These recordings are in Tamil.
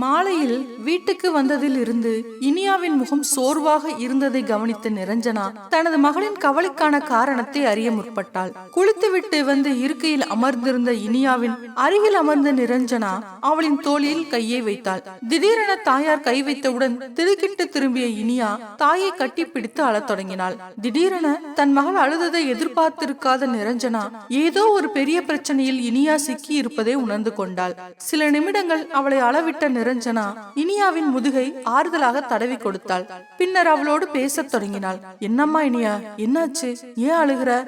மாலையில் வீட்டுக்கு வந்ததில் இருந்து இனியாவின் முகம் சோர்வாக இருந்ததை கவனித்த நிரஞ்சனா தனது மகளின் கவலைக்கான காரணத்தை அறிய முற்பட்டாள். குளித்துவிட்டு வந்து இருக்கையில் அமர்ந்திருந்த இனியாவின் அருகில் அமர்ந்த நிரஞ்சனா அவளின் தோளில் கையை வைத்தாள். திடீரென தாயார் கை வைத்தவுடன் திருக்கிட்டு திரும்பிய இனியா தாயை கட்டி பிடித்து அழத் தொடங்கினாள். திடீரென தன் மகள் அழுததை எதிர்பார்த்திருக்காத நிரஞ்சனா ஏதோ ஒரு பெரிய பிரச்சனையில் இனியா சிக்கி இருப்பதை உணர்ந்து கொண்டாள். சில நிமிடங்கள் அவளை அளவிட்ட நிரஞ்சனா இனியாவின் முதுகை ஆறுதலாக தடவி கொடுத்தாள். பின்னர் அவளோடு பேசத் தொடங்கினாள். என்னம்மா இனியா? என்னாச்சு? ஏன் அழுகிற?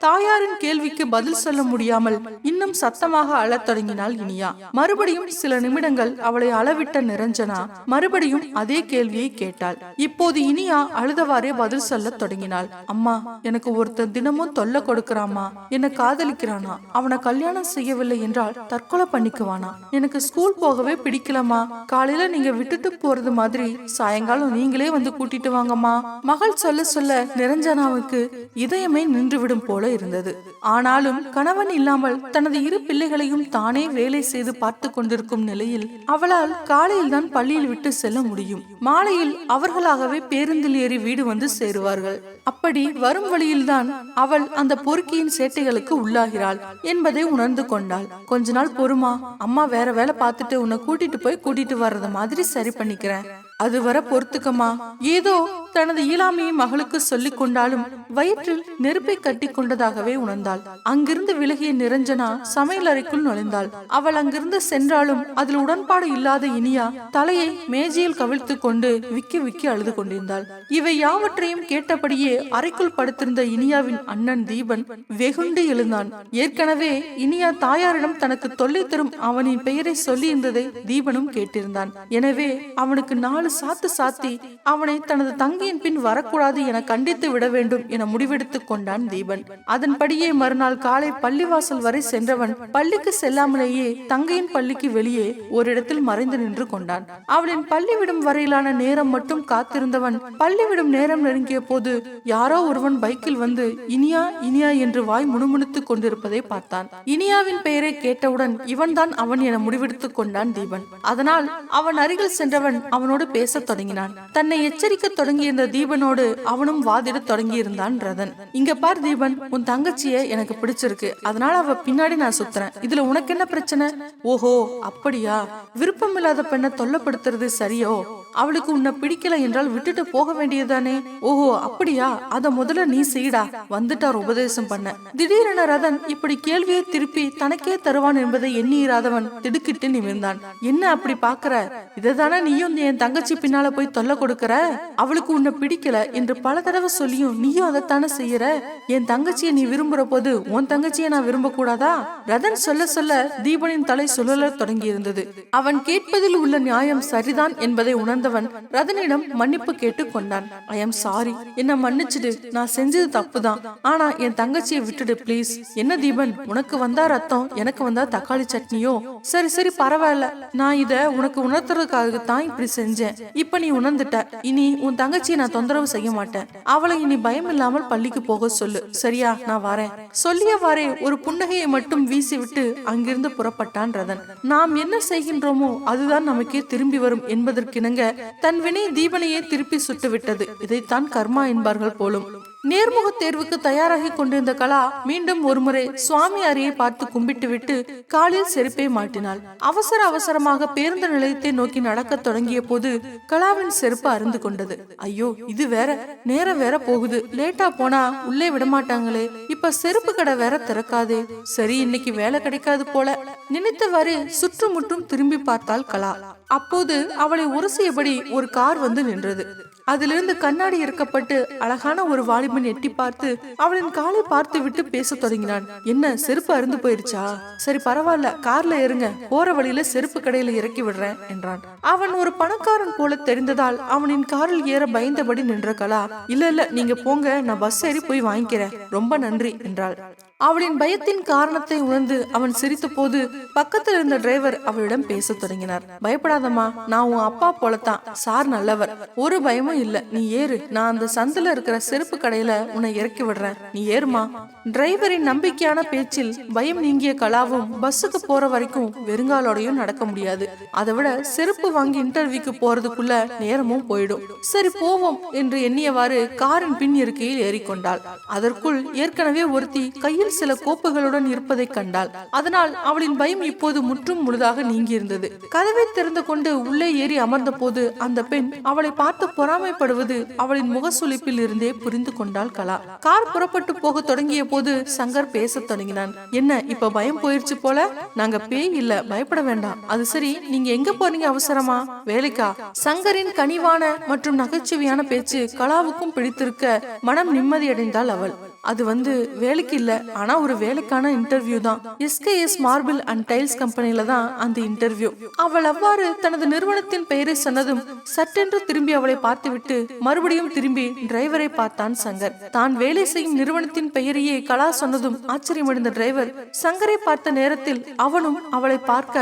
தாயாரின் கேள்விக்கு பதில் சொல்ல முடியாமல் இன்னும் சத்தமாக அழத் தொடங்கினாள் இனியா. மறுபடியும் சில நிமிடங்கள் அவளை அளவிட்ட நிரஞ்சனா மறுபடியும் அதே கேள்வியை கேட்டாள். இப்போது இனியா அழுதவாறே பதில் சொல்ல தொடங்கினாள். அம்மா எனக்கு ஒருத்தன் தினமும் தொல்லை கொடுக்கறாமா என்ன காதலிக்கிறானா? அவனை கல்யாணம் செய்யவில்லை என்றால் தற்கொலை பண்ணிக்குவானா? எனக்கு ஸ்கூல் போகவே பிடிக்கலமா காலையில நீங்க விட்டுட்டு போறது மாதிரி சாயங்காலம் நீங்களே வந்து கூட்டிட்டு வாங்கம்மா. மகள் சொல்ல சொல்ல நிரஞ்சனாவுக்கு இதயமே நின்றுவிடும் போல இருந்தது. ஆனாலும் கணவன் இல்லாமல் தனது இரு பிள்ளைகளையும் தானே வேலை செய்து பார்த்து கொண்டிருக்கும் நிலையில் அவளால் காலையில் தான் பள்ளியில் விட்டு செல்ல முடியும். மாலையில் அவர்களாகவே பேருந்தில் ஏறி வீடு வந்து சேருவார்கள். அப்படி வரும் வழியில்தான் அவள் அந்த பொறுக்கியின் சேட்டைகளுக்கு உள்ளாகிறாள் என்பதை உணர்ந்து கொண்டாள். கொஞ்ச நாள் பொறுமா அம்மா வேற வேலை பார்த்துட்டு உன்னை கூட்டிட்டு போய் கூட்டிட்டு வர்றத மாதிரி சரி பண்ணிக்கிறேன். அதுவரை பொறுத்துக்கமா ஏதோ தனது இயலாமையை மகளுக்கு சொல்லிக் கொண்டாலும் வயிற்றில் நெருப்பை கட்டி கொண்டதாகவே உணர்ந்தாள். அங்கிருந்து விலகிய நிரஞ்சனா சமையல் அறைக்குள் நுழைந்தாள். அவள் அங்கிருந்து சென்றாலும் அதில் உடன்பாடு இல்லாத இனியா தலையை மேஜையில் கவிழ்த்து கொண்டு விக்கி விக்கி அழுது கொண்டிருந்தாள். இவை யாவற்றையும் கேட்டபடியே அறைக்குள் படுத்திருந்த இனியாவின் அண்ணன் தீபன் வெகுண்டு எழுந்தான். ஏற்கனவே இனியா தாயாரிடம் தனக்கு தொல்லை தரும் அவனின் பெயரை சொல்லி இருந்ததை தீபனும் கேட்டிருந்தான். எனவே அவனுக்கு நாலு சாத்து சாத்தி அவனை தனது தங்கையின் பின் வரக்கூடாது என கண்டித்து விட வேண்டும் என முடிவெடுத்துக் கொண்டான் தீபன். அதன்படியே மறுநாள் காலை பள்ளிவாசல் வரை சென்றவன் பள்ளிக்கு செல்லாமலேயே தங்கையின் பள்ளிக்கு வெளியே ஓரிடத்தில் மறைந்து நின்று கொண்டான். அவளின் பள்ளி விடும் வரையிலான நேரம் மட்டும் காத்திருந்தவன் பள்ளி விடும் நேரம் நெருங்கிய போது யாரோ ஒருவன் பைக்கில் வந்து இனியா இனியா என்று வாய் முணுமுணுத்துக் கொண்டிருப்பதை பார்த்தான். இனியாவின் பெயரை கேட்டவுடன் இவன்தான் அவன் என முடிவெடுத்துக் கொண்டான் தீபன். அதனால் அவன் அருகில் சென்றவன் அவனோடு பேசத் தொடங்கினான். தன்னை எச்சரிக்க தொடங்கிய இருந்த தீபனோடு அவனும் தொடங்கி இருந்தான் ரதன். இங்க பார் தீபன் உன் தங்கச்சிய எனக்கு பிடிச்சிருக்கு. அதனால அவ பின்னாடி நான் சுத்துறேன். இதுல உனக்கு என்ன பிரச்சனை? ஓஹோ அப்படியா? விருப்பம் இல்லாத பெண்ணை தொல்லப்படுத்துறது சரியோ? அவளுக்கு உன்னை பிடிக்கல என்றால் விட்டுட்டு போக வேண்டியதுதானே? ஓஹோ அப்படியா? அத முதல்ல நீ செய்டா. வந்துட்டார் உபதேசம் பண்ண. திடீரென ரதன் இப்படி கேள்வியை திருப்பி தனக்கே தருவான் என்பதை எண்ணியிராதவன் திடுக்கிட்டு நிமிர்ந்தான். என்ன அப்படி பாக்குற இததானே நீயும் என் தங்கச்சி பின்னால போய் தொல்லை கொடுக்கற? அவளுக்கு உன்னை பிடிக்கல என்று பல தடவை சொல்லியும் நீயும் அதைத்தானே செய்யற? என் தங்கச்சியை நீ விரும்புற போது உன் தங்கச்சியை நான் விரும்ப கூடாதா ரதன் சொல்ல சொல்ல தீபனின் தலை சுழல தொடங்கி இருந்தது அவன் கேட்பதில் உள்ள நியாயம் சரிதான் என்பதை வந்தவன் ரதனிடம் மன்னிப்பு கேட்டு கொண்டான். ஐ எம் சாரி என்ன மன்னிச்சிடு. நான் செஞ்சது தப்புதான். ஆனா என் தங்கச்சியை விட்டுடு ப்ளீஸ் என்ன தீபன்? உனக்கு வந்தா ரத்தம் எனக்கு வந்தா தக்காளி சட்னியோ? சரி சரி பரவாயில்ல. நான் இத உனக்கு உணர்த்துறதுக்காக தான் இப்படி செஞ்சேன். இப்ப நீ உணர்ந்துட்ட. இனி உன் தங்கச்சியை நான் தொந்தரவு செய்ய மாட்டேன். அவளை இனி பயம் இல்லாமல் பள்ளிக்கு போக சொல்லு. சரியா? நான் வரேன். சொல்லியவாறே ஒரு புன்னகையை மட்டும் வீசிவிட்டு அங்கிருந்து புறப்பட்டான் ரதன். நாம் என்ன செய்கின்றோமோ அதுதான் நமக்கே திரும்பி வரும் என்பதற்கிணங்க தன் வினை தீபனையே திருப்பி சுட்டுவிட்டது. இதைத்தான் கர்மா என்பார்கள் போலும். நேர்முக தேர்வுக்கு தயாராகி கொண்டிருந்த கலா மீண்டும் ஒருமுறை சுவாமி அறையை பார்த்து கும்பிட்டு விட்டு காலில் செருப்பை மாட்டினாள். அவசர அவசரமாக பேருந்து நிலையத்தை நோக்கி நடக்க தொடங்கிய போது கலாவின் செருப்பு அருந்து கொண்டது. ஐயோ இது வேற நேரம் வேற போகுது. லேட்டா போனா உள்ளே விடமாட்டாங்களே. இப்ப செருப்பு கடை வேற திறக்காதே. சரி இன்னைக்கு வேலை கிடைக்காது போல. நினைத்தவாறு சுற்றுமுற்றும் திரும்பி பார்த்தாள் கலா. அப்போது அவளை உரசியபடி ஒரு கார் வந்து நின்றது. அதிலிருந்து கண்ணாடி இறக்கப்பட்டு அழகான ஒரு வாலிபன் எட்டி பார்த்து அவளின் காலை பார்த்து விட்டு பேச தொடங்கினான். என்ன செருப்பு அருந்து போயிருச்சா? சரி பரவாயில்ல கார்ல ஏறுங்க போற வழியில செருப்பு கடையில இறக்கி விடுறேன் என்றான். அவன் ஒரு பணக்காரன் போல தெரிந்ததால் அவனின் காரில் ஏற பயந்தபடி நின்ற கலா இல்ல இல்ல நீங்க போங்க நான் பஸ் ஏறி போய் வாங்கிக்கிறேன் ரொம்ப நன்றி என்றாள். அவளின் பயத்தின் காரணத்தை உணர்ந்து அவன் சிரித்த போது பக்கத்தில் இருந்த டிரைவர் அவளிடம் பேசத் தொடங்கினார். பயப்படாதம்மா நான் உன் அப்பா போலத்தான். சார் நல்லவர். ஒரு பயமும் இல்ல. நீ ஏறு. நான் அந்த சந்தில இருக்கிற செருப்பு கடையில உன்னை இறக்கி விடுறேன். நீ ஏறுமா. டிரைவரின் நம்பிக்கையான பேச்சில் பயம் நீங்கிய கலாவும் பஸ்ஸுக்கு போற வரைக்கும் வெறுங்காலோடையும் நடக்க முடியாது. அதை விட செருப்பு வாங்கி இன்டர்வியூக்கு போறதுக்குள்ள நேரமும் போயிடும். சரி போவோம் என்று எண்ணியவாறு காரின் பின் இருக்கையில் ஏறிக்கொண்டாள். அதற்குள் ஏற்கனவே ஒருத்தி கையில் சில கோப்புகளுடன் இருப்பதை கண்டாள். அதனால் அவளின் பயம் இப்போது முற்றும் முழுதாக நீங்கியிருந்தது. கதவை திறந்து கொண்டு உள்ளே ஏறி அமர்ந்த போது அந்த பெண் அவளை பார்த்து பொறாமைப்படுவது அவளின் முகசுளிப்பில் இருந்தே புரிந்து கொண்டாள் கலா. கார் புறப்பட்டு போக தொடங்கிய போது சங்கர் பேசத் தொடங்கினான். என்ன இப்ப பயம் போயிருச்சு போல? நாங்க பேய் இல்ல பயப்பட வேண்டாம். அது சரி நீங்க எங்க போறீங்க அவசரமா? வேலைக்கா? சங்கரின் கனிவான மற்றும் நகைச்சுவையான பேச்சு கலாவுக்கும் பிடித்திருக்க மனம் நிம்மதியடைந்தாள் அவள். அது வந்து வேலைக்கு இல்ல. ஆனா ஒரு வேலைக்கான இன்டர்வியூ தான். எஸ்கேஎஸ் மார்பிள் அண்ட் டைல்ஸ் கம்பெனில தான் அந்த இன்டர்வியூ அவள் அவ்வாறு தனது நிறுவனத்தின் பெயரை சொன்னதும் சட்டென்று திரும்பி அவளை பார்த்துவிட்டு மறுபடியும் திரும்பி டிரைவரை பார்த்தான் சங்கர். தான் வேலை செய்யும் நிறுவனத்தின் பெயரையே கலா சொன்னதும் ஆச்சரியமடைந்த டிரைவர் சங்கரை பார்த்த நேரத்தில் அவனும் அவளை பார்க்க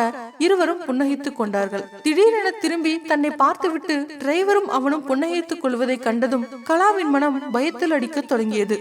இருவரும் புன்னகைத்துக் கொண்டார்கள். திடீரென திரும்பி தன்னை பார்த்துவிட்டு டிரைவரும் அவனும் புன்னகைத்துக் கொள்வதை கண்டதும் கலாவின் மனம் பயத்தில் அடிக்கத் தொடங்கியது.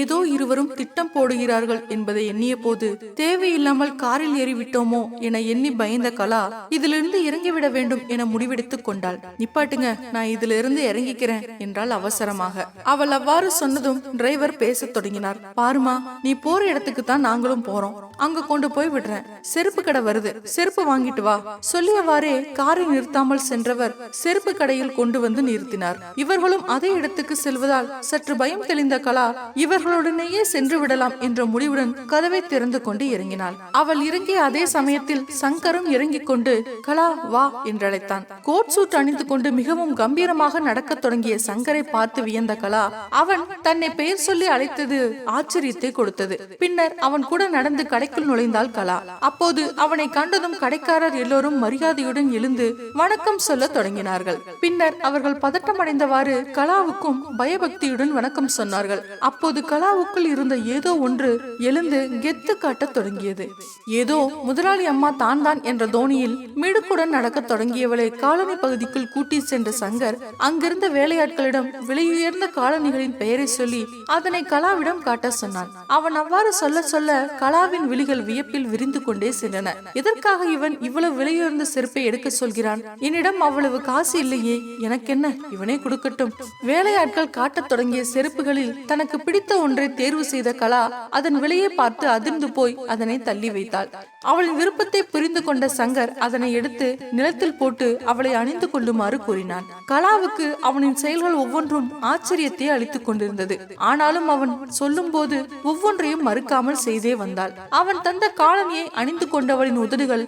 ஏதோ இருவரும் திட்டம் போடுகிறார்கள் என்பதை எண்ணிய போது தேவையில்லாமல் காரில் ஏறிவிட்டோமோ என எண்ணி பயந்த கலா இதிலிருந்து இறங்கிவிட வேண்டும் என முடிவெடுத்துக் கொண்டாள். நிப்பாட்டுங்க நான் இதிலிருந்து இறங்கிக்கிறேன் என்றால் அவசரமாக. அவள் அவ்வாறு சொன்னதும் டிரைவர் பேசத் தொடங்கினார். பாருமா நீ போற இடத்துக்கு தான் நாங்களும் போறோம். அங்க கொண்டு போய் விடுறேன். செருப்பு கடை வருது. செருப்பு வாங்கிட்டு வா. சொல்லியவாறே காரை நிறுத்தாமல் சென்றவர் செருப்பு கடையில் கொண்டு வந்து நிறுத்தினார். இவர்களும் அதே இடத்துக்கு செல்வதால் சற்று பயம் தெளிந்த கலா இவர் அவர்களுடனேயே சென்று விடலாம் என்ற முடிவுடன் கதவை திறந்து கொண்டு இறங்கினாள். அவள் இறங்கிய அதே சமயத்தில் சங்கரும் இறங்கிக் கொண்டு கலா வா என்றழைத்தான். கோட் சூட் அணிந்து கொண்டு மிகவும் கம்பீரமாக நடக்கத் தொடங்கிய சங்கரை பார்த்து வியந்த கலா அவன் தன்னை பெயர் சொல்லி அழைத்தது ஆச்சரியத்தை கொடுத்தது. பின்னர் அவன் கூட நடந்து கடைக்குள் நுழைந்தாள் கலா. அப்போது அவனை கண்டதும் கடைக்காரர் எல்லோரும் மரியாதையுடன் எழுந்து வணக்கம் சொல்ல தொடங்கினார்கள். பின்னர் அவர்கள் பதட்டமடைந்தவாறு கலாவுக்கும் பயபக்தியுடன் வணக்கம் சொன்னார்கள். அப்போது கலாவுக்குள் இருந்த ஏதோ ஒன்று எழுந்து கெத்து காட்டத் தொடங்கியது. ஏதோ முதலாளி அம்மா தான் தான் என்ற தோணியில் மிடுக்குடன் நடக்கத் தொடங்கியவளை காலனி பகுதிக்குள் கூட்டி சென்ற சங்கர் அங்கிருந்த வேலையாட்களிடம் விலையுயர்ந்த காலனிகளின் பெயரை சொல்லி அதனை கலாவிடம் காட்ட சொன்னான். அவன் அவ்வாறு சொல்ல சொல்ல கலாவின் விழிகள் வியப்பில் விரிந்து கொண்டே சென்றன. எதற்காக இவன் இவ்வளவு விலையுயர்ந்த செருப்பை எடுக்க சொல்கிறான்? என்னிடம் அவ்வளவு காசு இல்லையே. எனக்கென்ன? இவனே கொடுக்கட்டும். வேலையாட்கள் காட்டத் தொடங்கிய செருப்புகளில் தனக்கு பிடித்த ஒன்றை தேர்வு செய்த கலா அதன் விலையை பார்த்து அதிர்ந்து போய் அதனை தள்ளி வைத்தாள். அவளின் விருப்பத்தை புரிந்து கொண்ட சங்கர் அதனை எடுத்து நிலத்தில் போட்டு அவளை அணிந்து கொள்ளுமாறு கூறினான். கலாவுக்கு அவனின் செயல்கள் ஒவ்வொன்றும் ஆச்சரியத்தை அளித்துக் கொண்டிருந்தது. ஆனாலும் அவன் சொல்லும் போது ஒவ்வொன்றையும் மறுக்காமல் செய்தே வந்தாள். அவன் தந்த காலனியை அணிந்து கொண்டவளின் உதடுகள்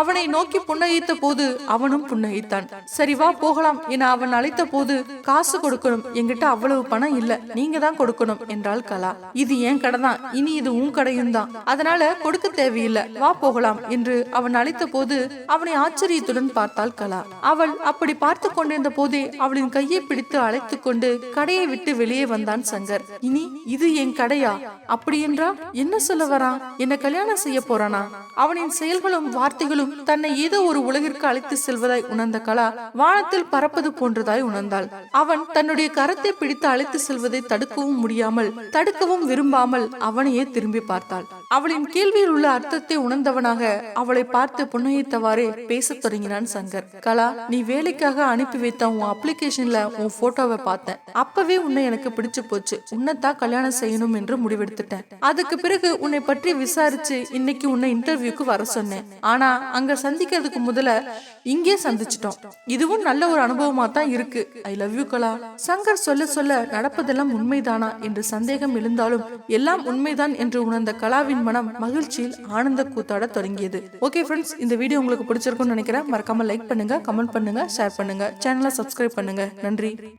அவனை நோக்கி புன்னகைத்த போது அவனும் புன்னகைத்தான். சரி வா போகலாம் என அவன் அழைத்த போது காசு கொடுக்கணும். என்கிட்ட அவ்வளவு பணம் இல்ல. நீங்க தான் கொடுக்கணும் என்று என்றாள் கலா. இது என் கடை தான் இனி இது உன் கடையும் தான் அதனால கொடுக்க தேவையில்லை. வா போகலாம் என்று அவன் அழைத்த போது அவனை ஆச்சரியத்துடன் பார்த்தாள் கலா. அவள் அப்படி பார்த்து கொண்டிருந்த போதே அவளின் கையை பிடித்து அழைத்துக் கொண்டு கடையை விட்டு வெளியே வந்தான் சங்கர். இனி இது என் கடையா? அப்படி என்றா என்ன சொல்ல வரான் என்ன கல்யாணம் செய்ய போறானா? அவனின் செயல்களும் வார்த்தைகளும் தன்னை ஏதோ ஒரு உலகிற்கு அழைத்து செல்வதாய் உணர்ந்த கலா வானத்தில் பறப்பது போன்றதாய் உணர்ந்தாள். அவன் தன்னுடைய கரத்தை பிடித்து அழைத்து செல்வதை தடுக்கவும் முடியாமல் தடுக்கவும் விரும்பாமல் அவனையே திரும்பி பார்த்தாள். அவளின் கேள்வியில் உள்ள அர்த்தத்தை உணர்ந்தவனாக அவளை பார்த்து புன்னகைத்தவாறே பேசத் தொடங்கினான் சங்கர். கலா நீ வேலைக்காக அனுப்பி வைத்த உன் அப்ளிகேஷன்ல உன் போட்டோவை பார்த்தேன். அப்பவே உன்னை எனக்கு பிடிச்சு போச்சு. உன்னைத்தான் கல்யாணம் செய்யணும் என்று முடிவெடுத்துட்டேன். அதுக்கு பிறகு உன்னை பற்றி விசாரிச்சு இன்னைக்கு உன்னை இன்டர்வியூக்கு வர சொன்னேன். ஆனா அங்க சந்திக்கிறதுக்கு முதல்ல இங்கே சந்திச்சிட்டோம். இதுவும் நல்ல ஒரு அனுபவமா தான் இருக்கு. I love you Kala. Shankar சொல்ல சொல்ல நடப்பதெல்லாம் உண்மைதானா? என்று சந்தேகம் எழுந்தாலும் எல்லாம் உண்மைதான் என்று உணர்ந்த கலாவின் மனம் மகிழ்ச்சியில் ஆனந்த கூத்தாட தொடங்கியது. ஓகே ஃப்ரெண்ட்ஸ் இந்த வீடியோ உங்களுக்கு பிடிச்சிருக்கும்னு நினைக்கிறேன். மறக்காம லைக் பண்ணுங்க கமெண்ட் பண்ணுங்க ஷேர் பண்ணுங்க. சேனலை சப்ஸ்கிரைப் பண்ணுங்க. நன்றி.